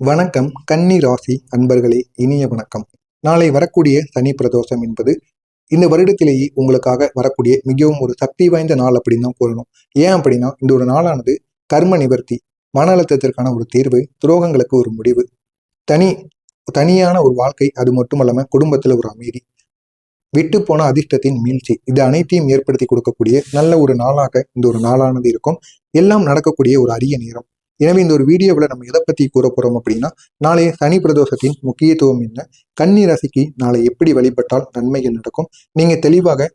வணக்கம் கன்னி ராசி அன்பர்களே இனிய வணக்கம். நாளை வரக்கூடிய சனி பிரதோஷம் என்பது இந்த வருடத்திலேயே உங்களுக்காக வரக்கூடிய மிகவும் ஒரு சக்தி வாய்ந்த நாள் அப்படின்னு தான் கூறணும். ஏன் அப்படின்னா இந்த ஒரு நாளானது கர்ம நிவர்த்தி மன அழுத்தத்திற்கான ஒரு தீர்வு துரோகங்களுக்கு ஒரு முடிவு. தனி தனியான ஒரு வாழ்க்கை அது மட்டும் இல்லாம குடும்பத்துல ஒரு அமைதி. விட்டு போன அதிர்ஷ்டத்தின் மீழ்ச்சி இது அனைத்தையும் ஏற்படுத்தி கொடுக்கக்கூடிய நல்ல ஒரு நாளாக இந்த ஒரு நாளானது இருக்கும். எல்லாம் நடக்கக்கூடிய ஒரு அரிய நேரம். எனவே இந்த ஒரு வீடியோவில் நம்ம எதை பற்றி கூற போகிறோம் அப்படின்னா நாளைய சனி பிரதோஷத்தின் முக்கியத்துவம் என்ன கன்னி ராசிக்கு நாளை எப்படி வழிபட்டால் நன்மைகள் நடக்கும் நீங்கள் தெளிவாக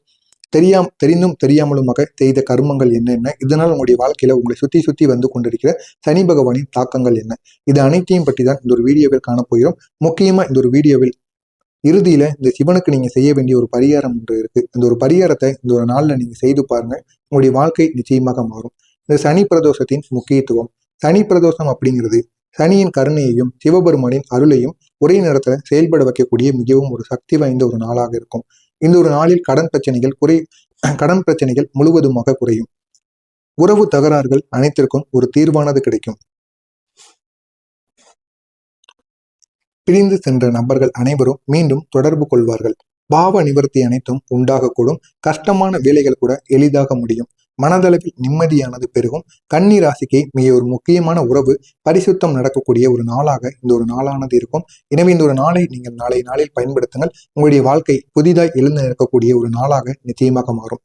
தெரியாம தெரிந்தும் தெரியாமலுமாக செய்த கர்மங்கள் என்னென்ன இதனால் உங்களுடைய வாழ்க்கையில உங்களை சுற்றி சுற்றி வந்து கொண்டிருக்கிற சனி பகவானின் தாக்கங்கள் என்ன இது அனைத்தையும் பற்றி தான் இந்த ஒரு வீடியோவில் காணப்போகிறோம் முக்கியமா இந்த ஒரு வீடியோவில் இறுதியில இந்த சிவனுக்கு நீங்க செய்ய வேண்டிய ஒரு பரிகாரம் ஒன்று இருக்கு. இந்த ஒரு பரிகாரத்தை இந்த ஒரு நாள்ல நீங்க செய்து பாருங்க உங்களுடைய வாழ்க்கை நிச்சயமாக மாறும். இந்த சனி பிரதோஷத்தின் முக்கியத்துவம் சனி பிரதோஷம் அப்படிங்கிறது சனியின் கருணையையும் சிவபெருமானின் அருளையும் ஒரே நேரத்துல செயல்பட வைக்கக்கூடிய மிகவும் ஒரு சக்தி வாய்ந்த ஒரு நாளாக இருக்கும். இந்த ஒரு நாளில் கடன் பிரச்சனைகள் குறை கடன் பிரச்சனைகள் முழுவதுமாக குறையும். உறவு தகராறுகள் அனைத்திற்கும் ஒரு தீர்வானது கிடைக்கும். பிரிந்து சென்ற நபர்கள் அனைவரும் மீண்டும் தொடர்பு கொள்வார்கள். பாவ நிவர்த்தி அனைத்தும் உண்டாகக்கூடும். கஷ்டமான வேலைகள் கூட எளிதாக முடியும். மனதளவில் நிம்மதியானது பெருகும். கன்னி ராசிக்கு மிக ஒரு முக்கியமான உறவு பரிசுத்தம் நடக்கக்கூடிய ஒரு நாளாக இந்த ஒரு நாளானது இருக்கும். எனவே இந்த ஒரு நாளை நீங்கள் நாளை நாளில் பயன்படுத்துங்கள். உங்களுடைய வாழ்க்கை புதிதாய் எழுந்து நிற்கக்கூடிய ஒரு நாளாக நிச்சயமாக மாறும்.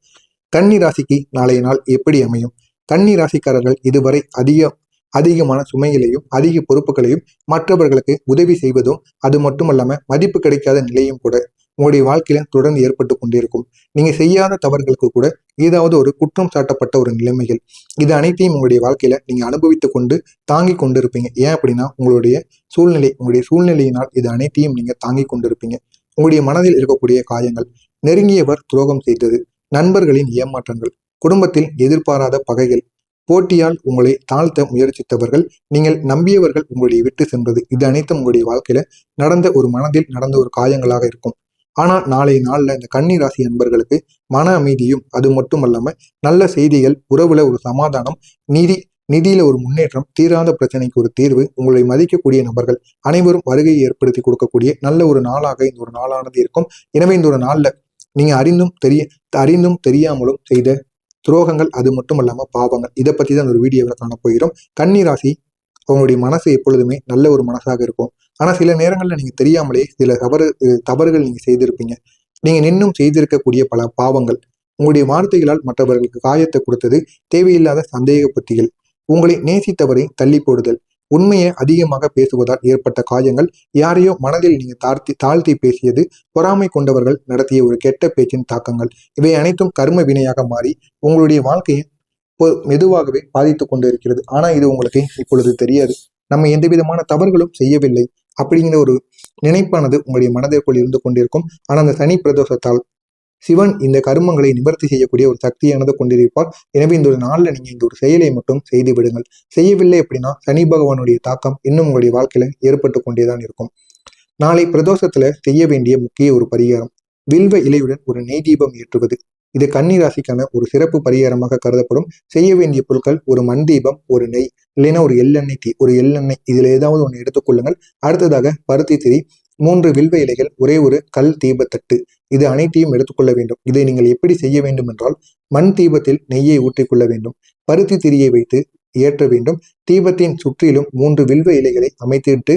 கன்னி ராசிக்கு நாளைய நாள் எப்படி அமையும்? கன்னி ராசிக்காரர்கள் இதுவரை அதிக அதிகமான சுமைகளையும் அதிக பொறுப்புகளையும் மற்றவர்களுக்கு உதவி செய்வதும் அது மட்டுமல்லாம மதிப்பு கிடைக்காத நிலையும் கூட உங்களுடைய வாழ்க்கையில தொடர்ந்து ஏற்பட்டு கொண்டிருக்கும். நீங்க செய்யாத தவறுகளுக்கு கூட ஏதாவது ஒரு குற்றம் சாட்டப்பட்ட ஒரு நிலைமைகள். இது அனைத்தையும் உங்களுடைய வாழ்க்கையில நீங்க அனுபவித்து கொண்டு தாங்கி கொண்டு இருப்பீங்க ஏன் அப்படின்னா உங்களுடைய சூழ்நிலை உங்களுடைய சூழ்நிலையினால் இது அனைத்தையும் நீங்க தாங்கி கொண்டிருப்பீங்க. உங்களுடைய மனதில் இருக்கக்கூடிய காயங்கள் நெருங்கியவர் துரோகம் செய்தது நண்பர்களின் ஏமாற்றங்கள் குடும்பத்தில் எதிர்பாராத பகைகள் போட்டியால் உங்களை தாழ்த்த முயற்சித்தவர்கள் நீங்கள் நம்பியவர்கள் உங்களுடைய விட்டு சென்றது. இது அனைத்தும் உங்களுடைய வாழ்க்கையில நடந்த ஒரு மனதில் நடந்த ஒரு காயங்களாக இருக்கும். ஆனால் நாளை நாளில் இந்த கன்னி ராசி அன்பர்களுக்கு மன அமைதியும் அது மட்டுமல்லாமல் நல்ல செய்திகள் உறவுல ஒரு சமாதானம் நிதி நிதியில ஒரு முன்னேற்றம் தீராத பிரச்சனைக்கு ஒரு தீர்வு உங்களை மதிக்கக்கூடிய நபர்கள் அனைவரும் வருகையை ஏற்படுத்தி கொடுக்கக்கூடிய நல்ல ஒரு நாளாக இந்த ஒரு நாளானது இருக்கும். எனவே இந்த ஒரு நாளில் நீங்க அறிந்தும் தெரிய அறிந்தும் தெரியாமலும் செய்த துரோகங்கள் அது மட்டும் இல்லாம பாவங்கள் இதை பற்றி தான் ஒரு வீடியோவில் காணப்போகிறோம். கன்னி ராசி அவங்களுடைய மனசு எப்பொழுதுமே நல்ல ஒரு மனசாக இருக்கும். ஆனா சில நேரங்களில் நீங்க தெரியாமலே சில தவறு தவறுகள் நீங்க செய்திருப்பீங்க. நீங்க நின்னும் செய்திருக்கக்கூடிய பல பாவங்கள். உங்களுடைய வார்த்தைகளால் மற்றவர்களுக்கு காயத்தை கொடுத்தது தேவையில்லாத சந்தேக புத்திகள். உங்களை நேசித்தவரை தள்ளி போடுதல். உண்மையை அதிகமாக பேசுவதால் ஏற்பட்ட காயங்கள் யாரையோ மனதில் நீங்க தாழ்த்தி தாழ்த்தி பேசியது பொறாமை கொண்டவர்கள் நடத்திய ஒரு கெட்ட பேச்சின் தாக்கங்கள். இவை அனைத்தும் கர்ம வினையாக மாறி உங்களுடைய வாழ்க்கையை மெதுவாகவே பாதித்து கொண்டு இருக்கிறது ஆனா இது உங்களுக்கு இப்பொழுது தெரியாது. நம்ம எந்த விதமான தவறுகளும் செய்யவில்லை. அப்படிங்கிற ஒரு நினைப்பானது உங்களுடைய மனதிற்குள் இருந்து கொண்டிருக்கும். ஆனால் அந்த சனி பிரதோஷத்தால் சிவன் இந்த கருமங்களை நிவர்த்தி செய்யக்கூடிய ஒரு சக்தியானது கொண்டிருப்பார். எனவே இந்த ஒரு நாளில் நீங்க இந்த ஒரு செயலை மட்டும் செய்து விடுங்கள். செய்யவில்லை அப்படின்னா சனி பகவானுடைய தாக்கம் இன்னும் உங்களுடைய வாழ்க்கையில ஏற்பட்டு கொண்டேதான் இருக்கும். நாளை பிரதோஷத்துல செய்ய வேண்டிய முக்கிய ஒரு பரிகாரம் வில்வ இலையுடன் ஒரு நெய் தீபம் ஏற்றுவது. இது கன்னி ராசிக்கான ஒரு சிறப்பு பரிகாரமாக கருதப்படும். செய்ய வேண்டிய பொருட்கள் ஒரு மண் தீபம் ஒரு நெய். இல்லைன்னா ஒரு எள்ளெண்ணெய் தீ ஒரு எள்ளெண்ணெய் இதில் ஏதாவது ஒன்று எடுத்துக்கொள்ளுங்கள் அடுத்ததாக பருத்தி திரி மூன்று வில்வ இலைகள் ஒரே ஒரு கல் தீபத்தட்டு. இது அனைத்தையும் எடுத்துக்கொள்ள வேண்டும். இதை நீங்கள் எப்படி செய்ய வேண்டும் என்றால் மண் தீபத்தில் நெய்யை ஊற்றிக்கொள்ள வேண்டும். பருத்தி திரியை வைத்து ஏற்ற வேண்டும். தீபத்தின் சுற்றிலும் மூன்று வில்வ இலைகளை அமைத்துவிட்டு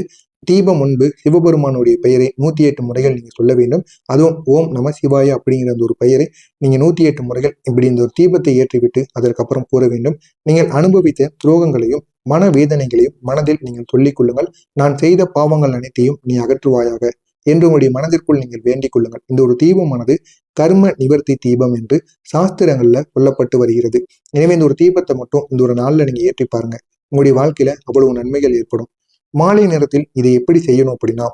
தீபம் முன்பு சிவபெருமானுடைய பெயரை நூத்தி எட்டு முறைகள் நீங்க சொல்ல வேண்டும். அதுவும் ஓம் நம சிவாய அப்படிங்கிற அந்த ஒரு பெயரை நீங்க நூத்தி எட்டு முறைகள் இப்படி இந்த ஒரு தீபத்தை ஏற்றிவிட்டு அதற்கப்புறம் கூற வேண்டும். நீங்கள் அனுபவித்த துரோகங்களையும் மன வேதனைகளையும் மனதில் நீங்கள் சொல்லிக் கொள்ளுங்கள். நான் செய்த பாவங்கள் அனைத்தையும் நீ அகற்றுவாயாக என்று உங்களுடைய மனதிற்குள் நீங்கள் வேண்டிக் கொள்ளுங்கள். இந்த ஒரு தீபமானது கர்ம நிவர்த்தி தீபம் என்று சாஸ்திரங்கள்ல சொல்லப்பட்டு வருகிறது. எனவே இந்த ஒரு தீபத்தை மட்டும் இந்த ஒரு நாள்ல நீங்க ஏற்றி பாருங்க. உங்களுடைய வாழ்க்கையில அவ்வளவு நன்மைகள் ஏற்படும். மாலை நேரத்தில் இதை எப்படி செய்யணும் அப்படின்னா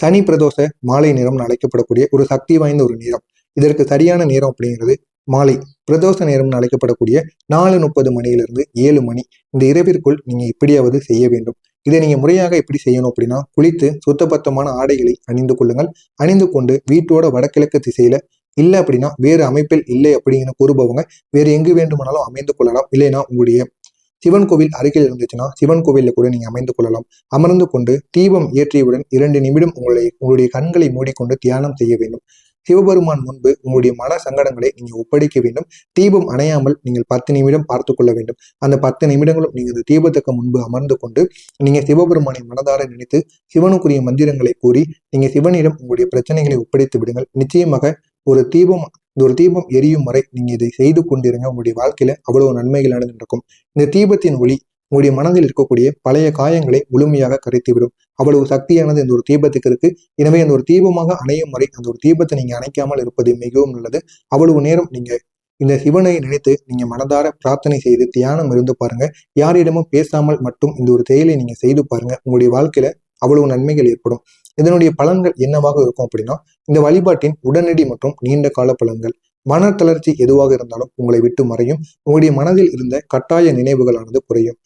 சனி பிரதோஷ மாலை நேரம்னு அழைக்கப்படக்கூடிய ஒரு சக்தி வாய்ந்த ஒரு நேரம். இதற்கு சரியான நேரம் அப்படிங்கிறது மாலை. பிரதோஷ நேரம்னு அழைக்கப்படக்கூடிய நாலு முப்பது மணியிலிருந்து ஏழு மணி. இந்த இரவிற்குள் நீங்க எப்படியாவது செய்ய வேண்டும். இதை நீங்க முறையாக எப்படி செய்யணும் அப்படின்னா குளித்து சுத்தபத்தமான ஆடைகளை அணிந்து கொள்ளுங்கள். அணிந்து கொண்டு வீட்டோட வடகிழக்கு திசையில இல்லை அப்படின்னா வேறு அமைப்பில் இல்லை அப்படிங்கிற கூறுபவங்க வேறு எங்கு வேண்டுமானாலும் அமைந்து கொள்ளலாம். இல்லைன்னா உங்களுடைய சிவன் கோவில் அருகில் இருந்துச்சுன்னா சிவன் கோவிலில் கூட நீங்கள் அமைந்து கொள்ளலாம். அமர்ந்து கொண்டு தீபம் ஏற்றியவுடன் இரண்டு நிமிடம் உங்களை உங்களுடைய கண்களை மூடிக்கொண்டு தியானம் செய்ய வேண்டும். சிவபெருமான் முன்பு உங்களுடைய மன சங்கடங்களை நீங்க ஒப்படைக்க வேண்டும். தீபம் அணையாமல் நீங்கள் பத்து நிமிடம் பார்த்து கொள்ள வேண்டும். அந்த பத்து நிமிடங்களும் நீங்க இந்த தீபத்துக்கு முன்பு அமர்ந்து கொண்டு நீங்க சிவபெருமானை மனதார நினைத்து சிவனுக்குரிய மந்திரங்களை கூறி நீங்க சிவனிடம் உங்களுடைய பிரச்சனைகளை ஒப்படைத்து விடுங்கள். நிச்சயமாக ஒரு தீபம் இந்த ஒரு தீபம் எரியும் வரை நீங்க இதை செய்து கொண்டிருங்க. உங்களுடைய வாழ்க்கையில் அவ்வளவு நன்மைகளானது நடக்கும் இந்த தீபத்தின் ஒளி உங்களுடைய மனதில் இருக்கக்கூடிய பழைய காயங்களை முழுமையாக கரைத்துவிடும். அவ்வளவு சக்தியானது இந்த ஒரு தீபத்துக்கு இருக்கு. எனவே அந்த ஒரு தீபமாக அணையும் வரை அந்த ஒரு தீபத்தை நீங்க அணைக்காமல் இருப்பது மிகவும் நல்லது. அவ்வளவு நேரம் நீங்க இந்த சிவனை நினைத்து நீங்க மனதார பிரார்த்தனை செய்து தியானம் இருந்து பாருங்க. யாரிடமும் பேசாமல் மட்டும் இந்த ஒரு செயலை நீங்க செய்து பாருங்க. உங்களுடைய வாழ்க்கையில அவ்வளவு நன்மைகள் ஏற்படும். இதனுடைய பலன்கள் என்னவாக இருக்கும் அப்படின்னா இந்த வழிபாட்டின் உடனடி மற்றும் நீண்ட கால பலன்கள். மன தளர்ச்சி எதுவாக இருந்தாலும் உங்களை விட்டு மறையும். உங்களுடைய மனதில் இருந்த கட்டாய நினைவுகளானது குறையும்.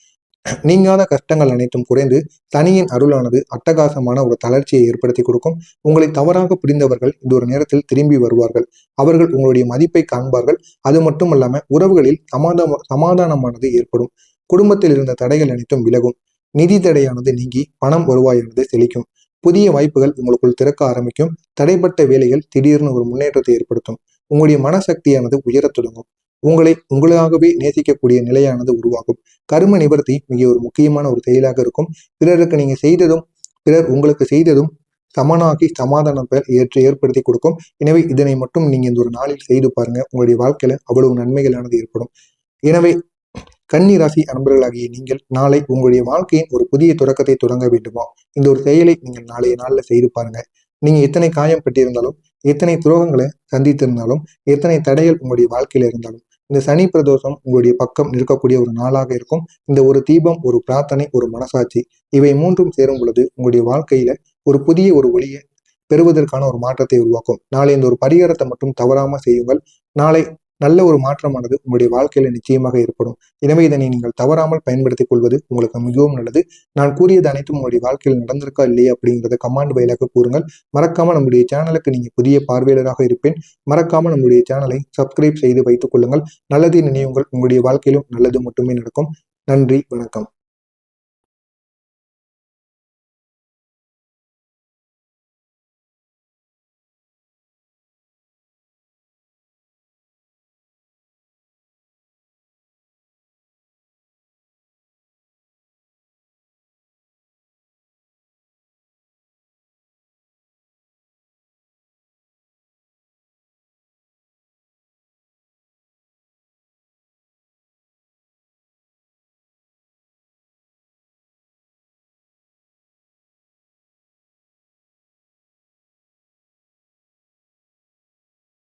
நீங்காத கஷ்டங்கள் அனைத்தும் குறைந்து தனியின் அருளானது அட்டகாசமான ஒரு தளர்ச்சியை ஏற்படுத்தி கொடுக்கும். உங்களை தவறாக புரிந்தவர்கள் இந்த ஒரு நேரத்தில் திரும்பி வருவார்கள். அவர்கள் உங்களுடைய மதிப்பை காண்பார்கள். அது மட்டும் உறவுகளில் சமாதான சமாதானமானது ஏற்படும். குடும்பத்தில் இருந்த தடைகள் அனைத்தும் விலகும். நிதி தடையானது நீங்கி பணம் வருவாயானது செழிக்கும். புதிய வாய்ப்புகள் உங்களுக்குள் திறக்க ஆரம்பிக்கும். தடைப்பட்ட வேலைகள் திடீர்னு ஒரு முன்னேற்றத்தை ஏற்படுத்தும். உங்களுடைய மனசக்தியானது உயரத் தொடங்கும். உங்களை உங்களாகவே நேசிக்கக்கூடிய நிலையானது உருவாகும். கர்ம நிவர்த்தி மிக ஒரு முக்கியமான ஒரு செயலாக இருக்கும். பிறருக்கு நீங்க செய்ததும் பிறர் உங்களுக்கு செய்ததும் சமனாகி சமாதானம் சமாதானத்தை ஏற்று ஏற்படுத்தி கொடுக்கும். எனவே இதனை மட்டும் நீங்க இந்த ஒரு நாளில் செய்து பாருங்க. உங்களுடைய வாழ்க்கையில அவ்வளவு நன்மைகளானது ஏற்படும். எனவே கன்னி ராசி அன்பர்களாகிய நீங்கள் நாளை உங்களுடைய வாழ்க்கையின் ஒரு புதிய தொடக்கத்தை தொடங்க வேண்டுமா? இந்த ஒரு செயலை நீங்கள் நாளைய நாளில் செய்து பாருங்க. நீங்க எத்தனை காயம் பட்டிருந்தாலும் எத்தனை துரோகங்களை சந்தித்திருந்தாலும் எத்தனை தடைகள் உங்களுடைய வாழ்க்கையில இருந்தாலும் இந்த சனி பிரதோஷம் உங்களுடைய பக்கம் நிற்கக்கூடிய ஒரு நாளாக இருக்கும். இந்த ஒரு தீபம் ஒரு பிரார்த்தனை ஒரு மனசாட்சி இவை மூன்றும் சேரும் பொழுது உங்களுடைய வாழ்க்கையில ஒரு புதிய ஒரு ஒளியை பெறுவதற்கான ஒரு மாற்றத்தை உருவாக்கும். நாளை இந்த ஒரு பரிகாரத்தை மட்டும் தவறாம செய்யுங்கள். நாளை நல்ல ஒரு மாற்றமானது உங்களுடைய வாழ்க்கையில நிச்சயமாக ஏற்படும். எனவே இதனை நீங்கள் தவறாமல் பயன்படுத்திக் கொள்வது உங்களுக்கு மிகவும் நல்லது. நான் கூறியது அனைத்தும் உங்களுடைய வாழ்க்கையில் நடந்திருக்கா இல்லையா அப்படிங்கிறத கமாண்ட் வயலாக கூறுங்கள். மறக்காம நம்முடைய சேனலுக்கு நீங்க புதிய பார்வையாளராக இருப்பேன். மறக்காம நம்முடைய சேனலை சப்ஸ்கிரைப் செய்து வைத்துக் கொள்ளுங்கள். நல்லதை நினைவுங்கள் உங்களுடைய வாழ்க்கையிலும் நல்லது மட்டுமே நடக்கும். நன்றி வணக்கம்.